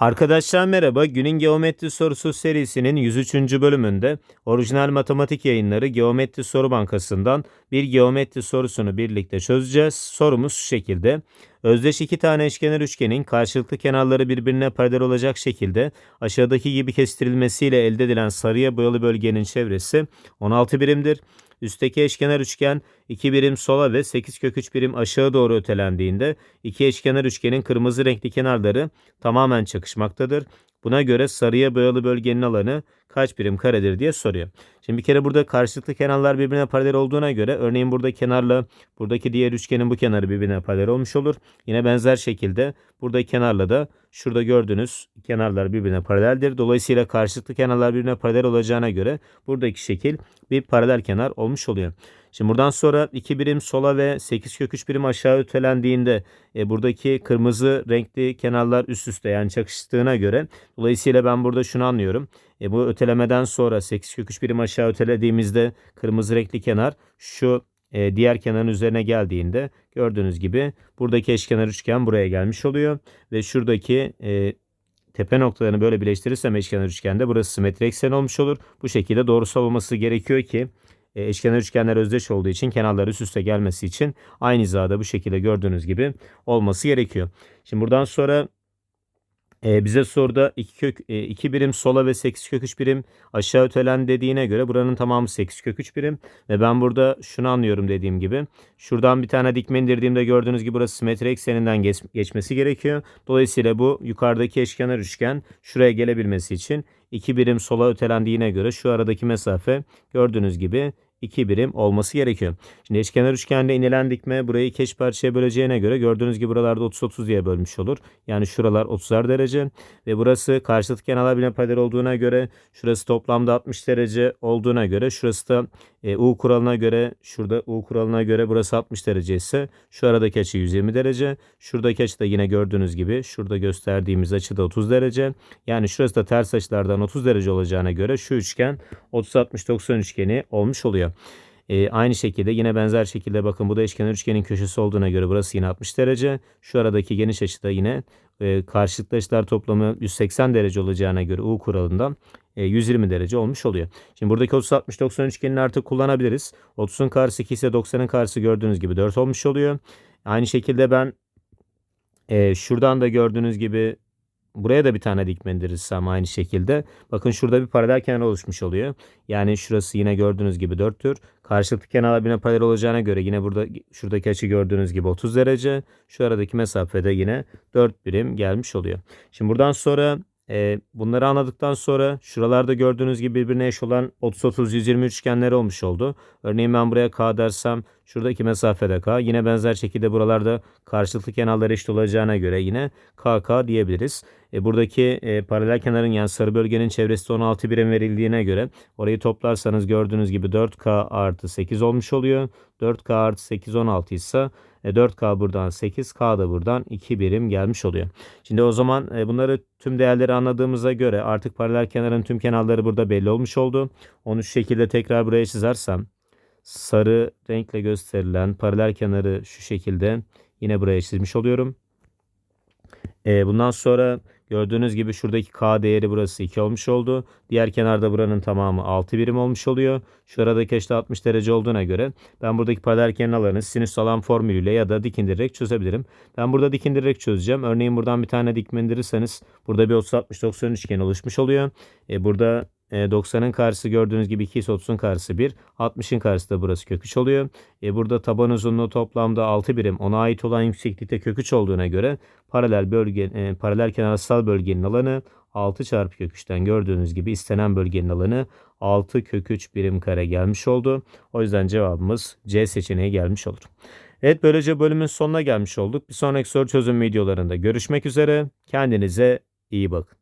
Arkadaşlar merhaba. Günün Geometri Sorusu serisinin 103. bölümünde orijinal matematik yayınları Geometri Soru Bankası'ndan bir geometri sorusunu birlikte çözeceğiz. Sorumuz şu şekilde. Özdeş iki tane eşkenar üçgenin karşılıklı kenarları birbirine paralel olacak şekilde aşağıdaki gibi kestirilmesiyle elde edilen sarıya boyalı bölgenin çevresi 16 birimdir. Üstteki eşkenar üçgen 2 birim sola ve 8 kök 3 birim aşağı doğru ötelendiğinde iki eşkenar üçgenin kırmızı renkli kenarları tamamen çakışmaktadır. Buna göre sarıya boyalı bölgenin alanı kaç birim karedir diye soruyor. Şimdi bir kere burada karşılıklı kenarlar birbirine paralel olduğuna göre örneğin burada kenarla buradaki diğer üçgenin bu kenarı birbirine paralel olmuş olur. Yine benzer şekilde burada kenarla da şurada gördüğünüz kenarlar birbirine paraleldir. Dolayısıyla karşılıklı kenarlar birbirine paralel olacağına göre buradaki şekil bir paralel kenar olmuş oluyor. Şimdi buradan sonra 2 birim sola ve 8 kök 3 birim aşağı ötelendiğinde e, buradaki kırmızı renkli kenarlar üst üste yani çakıştığına göre dolayısıyla ben burada şunu anlıyorum. E, bu ötelemeden sonra 8 kök 3 birim aşağı ötelediğimizde kırmızı renkli kenar şu e, diğer kenarın üzerine geldiğinde gördüğünüz gibi buradaki eşkenar üçgen buraya gelmiş oluyor ve şuradaki e, tepe noktalarını böyle birleştirirsem eşkenar üçgende burası simetri eksen olmuş olur. Bu şekilde doğrusal olması gerekiyor ki e, eşkenar üçgenler özdeş olduğu için kenarlar üst üste gelmesi için aynı hizada bu şekilde gördüğünüz gibi olması gerekiyor. Şimdi buradan sonra e, bize soruda 2 kök 2 birim sola ve 8 kök 3 birim aşağı ötelen dediğine göre buranın tamamı 8 kök 3 birim ve ben burada şunu anlıyorum dediğim gibi. Şuradan bir tane dikme indirdiğimde gördüğünüz gibi burası simetri ekseninden geç, geçmesi gerekiyor. Dolayısıyla bu yukarıdaki eşkenar üçgen şuraya gelebilmesi için 2 birim sola ötelendiğine göre şu aradaki mesafe gördüğünüz gibi 2 birim olması gerekiyor. Şimdi eşkenar üçgende inilen dikme burayı iki eş parçaya böleceğine göre gördüğünüz gibi buralarda 30-30 diye bölmüş olur. Yani şuralar 30'ar derece ve burası karşılıklı kenarlar birbirine paralel olduğuna göre şurası toplamda 60 derece olduğuna göre şurası da e, U kuralına göre şurada U kuralına göre burası 60 derece ise şu aradaki açı 120 derece. Şuradaki açı da yine gördüğünüz gibi şurada gösterdiğimiz açı da 30 derece. Yani şurası da ters açılardan 30 derece olacağına göre şu üçgen 30-60-90 üçgeni olmuş oluyor. E, aynı şekilde yine benzer şekilde bakın bu da eşkenar üçgenin köşesi olduğuna göre burası yine 60 derece. Şu aradaki geniş açı da yine e, karşılıklı açılar toplamı 180 derece olacağına göre U kuralından 120 e, derece olmuş oluyor. Şimdi buradaki 30 60 90 üçgenini artık kullanabiliriz. 30'un karşısı 2 ise 90'ın karşısı gördüğünüz gibi 4 olmuş oluyor. Aynı şekilde ben e, şuradan da gördüğünüz gibi Buraya da bir tane dikme indirirsem aynı şekilde. Bakın şurada bir paralel kenar oluşmuş oluyor. Yani şurası yine gördüğünüz gibi 4'tür. Karşılıklı kenarlar birbirine paralel olacağına göre yine burada şuradaki açı gördüğünüz gibi 30 derece. Şu aradaki mesafede yine 4 birim gelmiş oluyor. Şimdi buradan sonra e, bunları anladıktan sonra şuralarda gördüğünüz gibi birbirine eş olan 30-30-120 üçgenler olmuş oldu. Örneğin ben buraya K dersem şuradaki mesafede K. Yine benzer şekilde buralarda karşılıklı kenarlar eşit olacağına göre yine KK diyebiliriz. E, buradaki e, paralel kenarın yani sarı bölgenin çevresi 16 birim verildiğine göre orayı toplarsanız gördüğünüz gibi 4K artı 8 olmuş oluyor. 4K artı 8 16 ise e, 4K buradan 8, K da buradan 2 birim gelmiş oluyor. Şimdi o zaman e, bunları tüm değerleri anladığımıza göre artık paralel kenarın tüm kenarları burada belli olmuş oldu. Onu şu şekilde tekrar buraya çizersem sarı renkle gösterilen paralel kenarı şu şekilde yine buraya çizmiş oluyorum. E, bundan sonra gördüğünüz gibi şuradaki K değeri burası 2 olmuş oldu. Diğer kenarda buranın tamamı 6 birim olmuş oluyor. Şu aradaki açı 60 derece olduğuna göre ben buradaki paralel kenarlarını sinüs alan formülüyle ya da dik indirerek çözebilirim. Ben burada dik indirerek çözeceğim. Örneğin buradan bir tane dikme indirirseniz burada bir 30-60-90 üçgen oluşmuş oluyor. E, burada 90'ın e, karşısı gördüğünüz gibi 2 ise 30'un karşısı 1. 60'ın karşısı da burası kök 3 oluyor. E burada taban uzunluğu toplamda 6 birim. Ona ait olan yükseklikte kök 3 olduğuna göre paralel bölge e, paralel kenarsal bölgenin alanı 6 çarpı kök 3'ten gördüğünüz gibi istenen bölgenin alanı 6 kök 3 birim kare gelmiş oldu. O yüzden cevabımız C seçeneği gelmiş olur. Evet böylece bölümün sonuna gelmiş olduk. Bir sonraki soru çözüm videolarında görüşmek üzere. Kendinize iyi bakın.